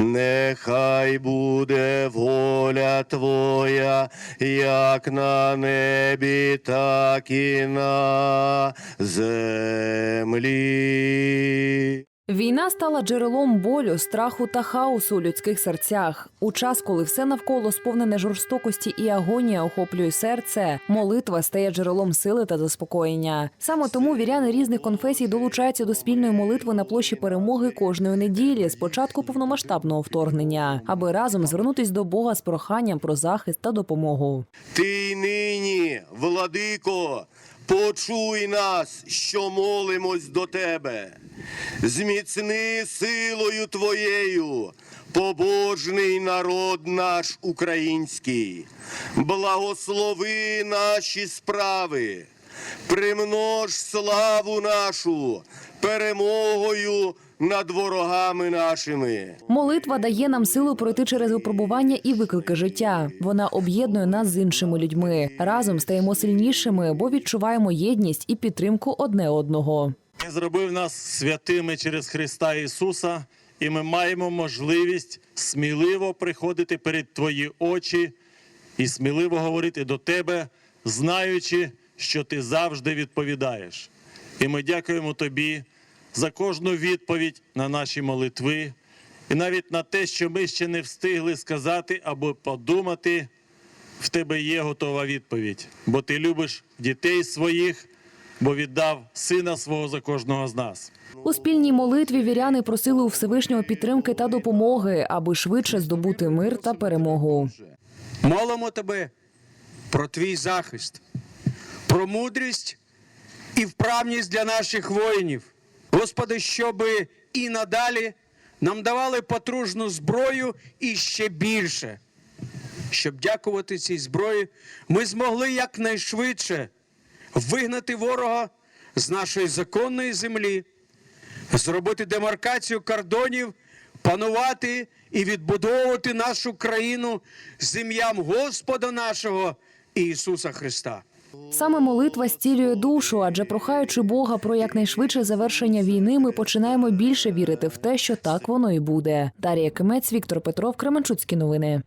Нехай буде воля Твоя, як на небі, так і на землі. Війна стала джерелом болю, страху та хаосу у людських серцях. У час, коли все навколо сповнене жорстокості і агонія охоплює серце, молитва стає джерелом сили та заспокоєння. Саме тому віряни різних конфесій долучаються до спільної молитви на площі перемоги кожної неділі з початку повномасштабного вторгнення, аби разом звернутись до Бога з проханням про захист та допомогу. Ти нині, владико, почуй нас, що молимось до тебе. Зміцни силою твоєю, побожний народ наш український, благослови наші справи, примнож славу нашу перемогою над ворогами нашими. Молитва дає нам силу пройти через випробування і виклики життя. Вона об'єднує нас з іншими людьми. Разом стаємо сильнішими, бо відчуваємо єдність і підтримку одне одного. Ти зробив нас святими через Христа Ісуса, і ми маємо можливість сміливо приходити перед Твої очі і сміливо говорити до Тебе, знаючи, що Ти завжди відповідаєш. І ми дякуємо Тобі за кожну відповідь на наші молитви, і навіть на те, що ми ще не встигли сказати або подумати, в тебе є готова відповідь, бо ти любиш дітей своїх, бо віддав сина свого за кожного з нас. У спільній молитві віряни просили у Всевишнього підтримки та допомоги, аби швидше здобути мир та перемогу. Молимо тебе про твій захист, про мудрість і вправність для наших воїнів. Господи, щоби і надалі нам давали потружну зброю і ще більше. Щоб дякувати цій зброї, ми змогли якнайшвидше вигнати ворога з нашої законної землі, зробити демаркацію кордонів, панувати і відбудовувати нашу країну з ім'ям Господа нашого Ісуса Христа. Саме молитва зцілює душу, адже прохаючи Бога про якнайшвидше завершення війни, ми починаємо більше вірити в те, що так воно і буде. Дар'я Кимець, Віктор Петров, Кременчуцькі новини.